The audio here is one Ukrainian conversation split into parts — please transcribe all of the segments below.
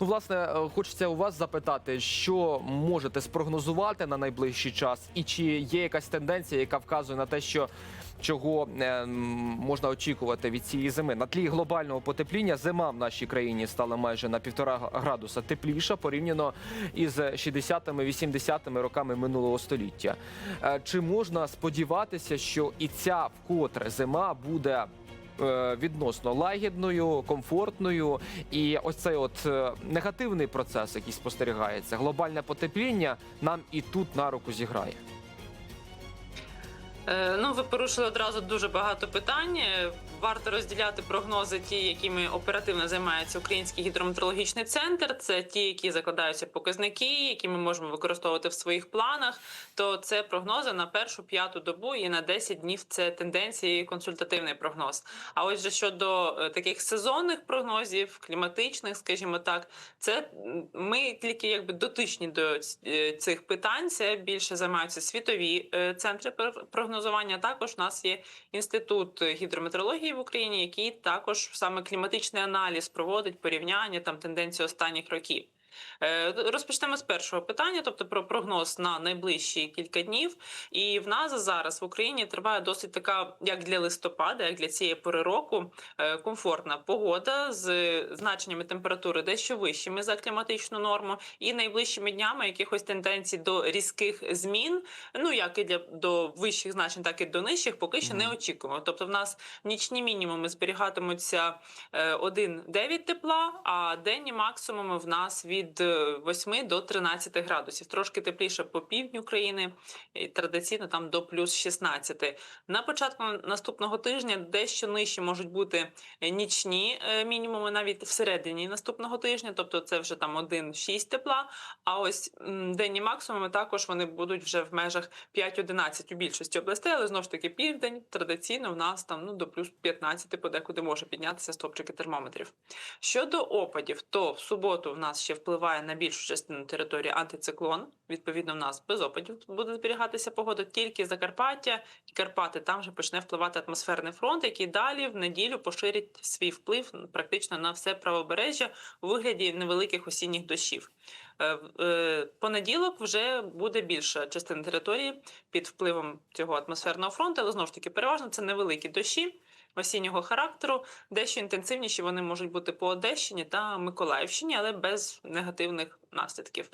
Ну, власне, е, хочеться у вас запитати, що можете спрогнозувати на найближчий час, і чи є якась тенденція, яка вказує на те, що чого е, можна очікувати від цієї зими на тлі глобального потепління. Зима в нашій країні стала майже на півтора градуса тепліша порівняно із 60-ми, 80-ми роками минулого століття. Е, Чи можна сподіватися, що і ця вкотре зима буде? Е, Відносно лагідною, комфортною, і ось цей от е, негативний процес, який спостерігається, глобальне потепління, нам і тут на руку зіграє. Е, Ну, ви порушили одразу дуже багато питань. Варто розділяти прогнози, ті, якими оперативно займається Український гідрометеорологічний центр. Це ті, які закладаються показники, які ми можемо використовувати в своїх планах. То це прогнози на першу п'яту добу і на 10 днів. Це тенденції, консультативний прогноз. А ось же щодо е, таких сезонних прогнозів, кліматичних, скажімо так, це ми тільки якби дотичні до е, цих питань. Це більше займаються світові центри пр- прогнозування. Також у нас є інститут гідрометеорології в Україні, який також саме кліматичний аналіз проводить порівняння там тенденції останніх років. Е, Розпочнемо з першого питання, тобто про прогноз на найближчі кілька днів. І в нас зараз в Україні триває досить така, як для листопада, як для цієї пори року, е, комфортна погода з значеннями температури дещо вищими за кліматичну норму, і найближчими днями якихось тенденцій до різких змін, ну як і для до вищих значень, так і до нижчих, поки що не очікуємо. Тобто, в нас нічні мінімуми зберігатимуться е, 1,9 тепла, а денні максимуми в нас від е, 8 до 13 градусів. Трошки тепліше по півдню країни, і традиційно там до плюс 16. На початку наступного тижня дещо нижче можуть бути е, нічні е, мінімуми навіть всередині наступного тижня, тобто це вже там 1,6 тепла. А ось денні максимуми також вони будуть вже в межах 5-11 у більшості областей, але знову ж таки південь традиційно в нас там ну до плюс 15 подекуди може піднятися стопчики термометрів. Щодо опадів, то в суботу в нас ще впливає на більшу частину території антициклон. Відповідно, в нас без опадів буде зберігатися погода. Тільки Закарпаття і Карпати там вже почне впливати атмосферний фронт, який далі в неділю поширить свій вплив практично на все правобережжя у вигляді невеликих осінніх дощів. Е, е, Понеділок вже буде більша частина території під впливом цього атмосферного фронту, але знову ж таки переважно це невеликі дощі осіннього характеру. Дещо інтенсивніші вони можуть бути по Одещині та Миколаївщині, але без негативних наслідків.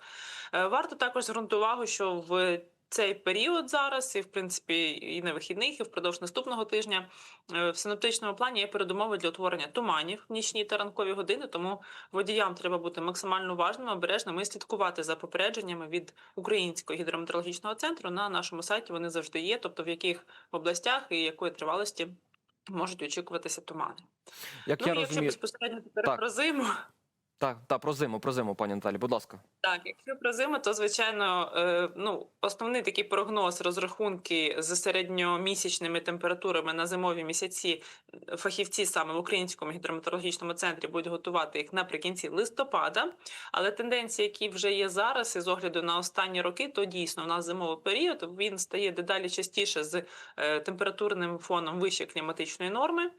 Е, Варто також звернути увагу, що в цей період зараз, і в принципі, і на вихідних, і впродовж наступного тижня е, в синоптичному плані є передумови для утворення туманів в нічні та ранкові години. Тому водіям треба бути максимально уважними, обережними і слідкувати за попередженнями від українського гідрометеорологічного центру. На нашому сайті вони завжди є, тобто в яких областях і якої тривалості можуть очікуватися тумани. Як ну, я і якщо розумію, безпосередньо тепер Так. про зиму. Так, так, про зиму, про зиму, пані Наталі, будь ласка. Так, якщо про зиму, то звичайно, е, ну основний такий прогноз, розрахунки з середньомісячними температурами на зимові місяці. е, Фахівці саме в українському гідрометеорологічному центрі будуть готувати їх наприкінці листопада. Але тенденції, які вже є зараз, і з огляду на останні роки, то дійсно в нас зимовий період він стає дедалі частіше з е, температурним фоном вище кліматичної норми.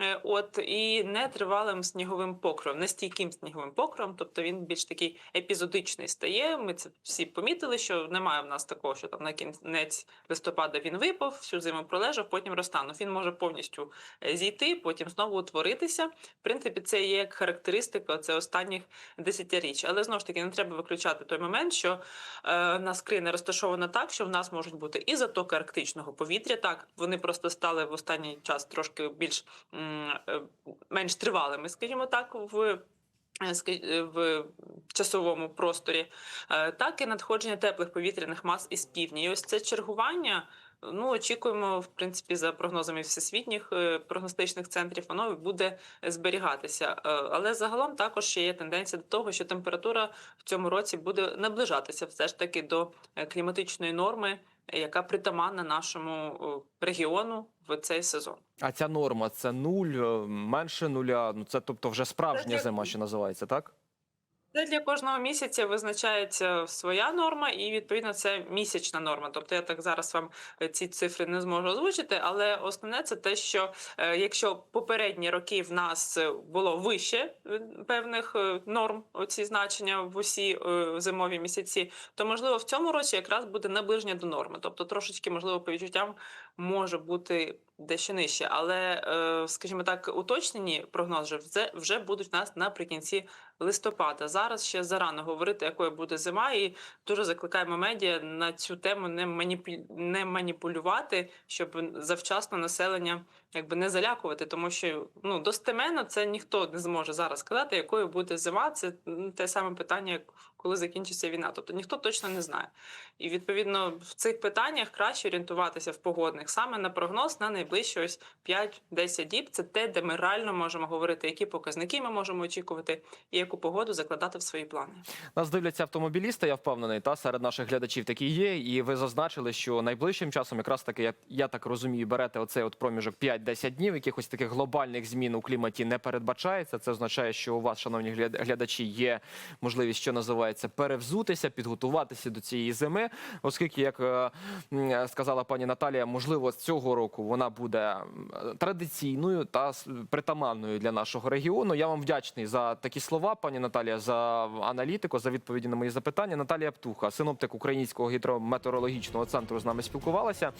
Е, От і нетривалим сніговим покровом, нестійким сніговим покровом, тобто він більш такий епізодичний стає. Ми це всі помітили, що немає в нас такого, що там на кінець листопада він випав, всю зиму пролежав, потім розтанув. Він може повністю е, зійти, потім знову утворитися. В принципі, це є як характеристика це останніх десятиріч. Але знову ж таки не треба виключати той момент, що е, нас країна розташована так, що в нас можуть бути і затоки арктичного повітря. Так вони просто стали в останній час трошки більш менш тривалими, скажімо так, в. е, е, В часовому просторі, Е, так і надходження теплих повітряних мас із півдня. І ось це чергування. Ну, очікуємо, в принципі, за прогнозами всесвітніх е, прогностичних центрів, воно буде зберігатися. Е, Але загалом також є тенденція до того, що температура в цьому році буде наближатися все ж таки до е, кліматичної норми, е, яка притаманна нашому регіону в цей сезон. А ця норма це нуль, е, менше нуля. Ну це тобто вже справжня Це зима, що називається, так? Це для кожного місяця визначається своя норма, і відповідно це місячна норма. Тобто я так зараз вам е, ці цифри не зможу озвучити, але основне це те, що е, якщо попередні роки в нас е, було вище певних норм, оці значення в усі зимові місяці, то можливо в цьому році якраз буде наближення до норми. Тобто трошечки, можливо, по відчуттям може бути дещо нижче, але, е, скажімо так, уточнені прогнози вже, будуть у нас наприкінці листопада. Зараз ще зарано говорити, якою буде зима, і дуже закликаємо медіа на цю тему не маніпу... не маніпулювати, щоб завчасно населення якби не залякувати, тому що ну достеменно це ніхто не зможе зараз сказати, якою буде зима. Це те саме питання, як коли закінчиться війна. Тобто ніхто точно не знає. І відповідно в цих питаннях краще орієнтуватися в погодних саме на прогноз на найближчі ось 5-10 діб. Це те, де ми реально можемо говорити, які показники ми можемо очікувати, і яку погоду закладати в свої плани. Нас дивляться автомобілісти, я впевнений, та серед наших глядачів такі є. І ви зазначили, що найближчим часом, якраз таки, я, я так розумію, берете оцей от проміжок 5-10 днів, якихось таких глобальних змін у кліматі не передбачається. Це означає, що у вас, шановні глядачі, є можливість, що називається, перевзутися, підготуватися до цієї зими, оскільки, як е, сказала пані Наталія, можливо, з цього року вона буде традиційною та притаманною для нашого регіону. Я вам вдячний за такі слова, пані Наталія, за аналітику, за відповіді на мої запитання. Наталія Птуха, синоптик Українського гідрометеорологічного центру, з нами спілкувалася.